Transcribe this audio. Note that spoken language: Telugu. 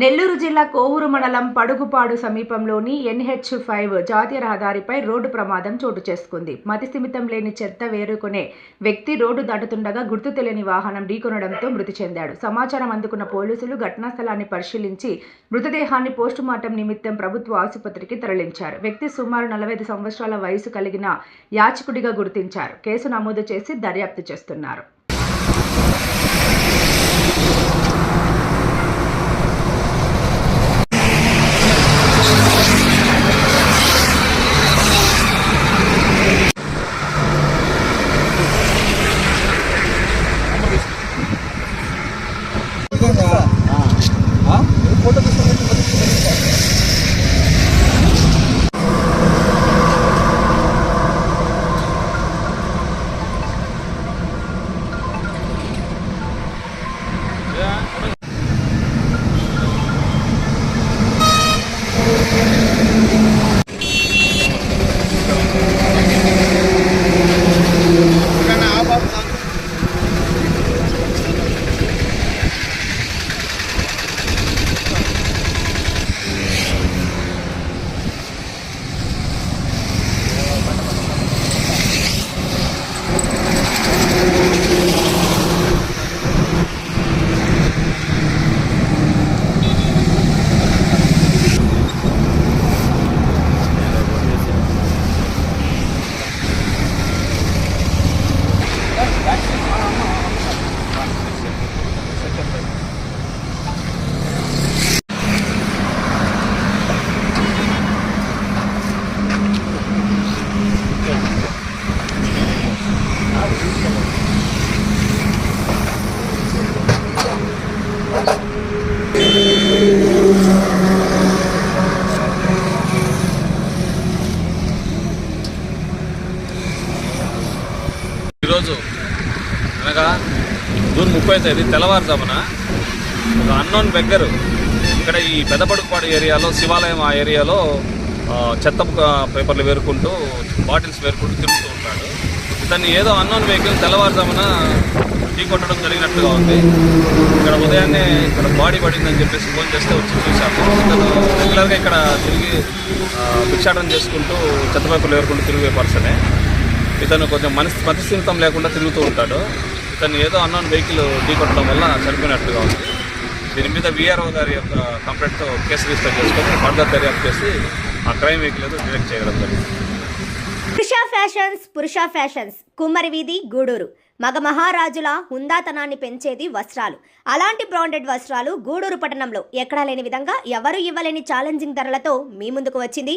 నెల్లూరు జిల్లా కోవూరు మండలం పడుగుపాడు సమీపంలోని ఎన్హెచ్ ఫైవ్ జాతీయ రహదారిపై రోడ్డు ప్రమాదం చోటు చేసుకుంది. మతిస్థిమితం లేని చెత్త వేరుకునే వ్యక్తి రోడ్డు దాటుతుండగా గుర్తు తెలియని వాహనం ఢీకొనడంతో మృతి చెందాడు. సమాచారం అందుకున్న పోలీసులు ఘటనా స్థలాన్ని పరిశీలించి మృతదేహాన్ని పోస్టుమార్టం నిమిత్తం ప్రభుత్వ ఆసుపత్రికి తరలించారు. వ్యక్తి సుమారు నలభై సంవత్సరాల వయసు కలిగిన యాచకుడిగా గుర్తించారు. కేసు నమోదు చేసి దర్యాప్తు చేస్తున్నారు. ఈరోజు అనగా జూన్ ముప్పై తేదీ తెల్లవారుజామున ఒక అన్నోన్ బెగ్గరు ఇక్కడ ఈ పెదపడుపాడు ఏరియాలో శివాలయం ఆ ఏరియాలో చెత్త పేపర్లు వేరుకుంటూ బాటిల్స్ వేరుకుంటూ తిరుగుతూ ఉంటాడు. ఇతన్ని ఏదో అన్నోన్ వెహికల్ తెల్లవారుజామున టీ కొట్టడం జరిగినట్టుగా ఉంది. ఇక్కడ ఉదయాన్నే ఇక్కడ బాడీ పడిందని చెప్పేసి ఫోన్ చేస్తే వచ్చి చూశాము. ఇతను రెగ్యులర్గా ఇక్కడ తిరిగి భిక్షాటం చేసుకుంటూ చెత్త పేపర్లు వేరుకుంటూ తిరిగే పర్సనే. ఇతను కొంచెం మనస్ ప్రతిస్థితం లేకుండా తిరుగుతూ ఉంటాడు. ఇతను ఏదో అన్నోన్ వెహికల్ ఢీకొట్టడం వల్ల చనిపోయినట్టుగా ఉంది. దీని మీద విఆర్ఓ గారి యొక్క కంప్లైంట్తో కేసు రిజిస్టర్ చేసుకొని ఫర్దర్ దర్యాప్తు చేసి ఆ క్రైమ్ వెహికల్ ఏదో డిటెక్ట్ చేయడం జరిగింది. పురుష ఫ్యాషన్స్ పురుష ఫ్యాషన్స్. కుమ్మరి వీధి గూడూరు. మగ మహారాజుల హుందాతనాన్ని పెంచేది వస్త్రాలు. అలాంటి బ్రాండెడ్ వస్త్రాలు గూడూరు పట్టణంలో ఎక్కడా లేని విధంగా ఎవరు ఇవ్వలేని ఛాలెంజింగ్ ధరలతో మీ ముందుకు వచ్చింది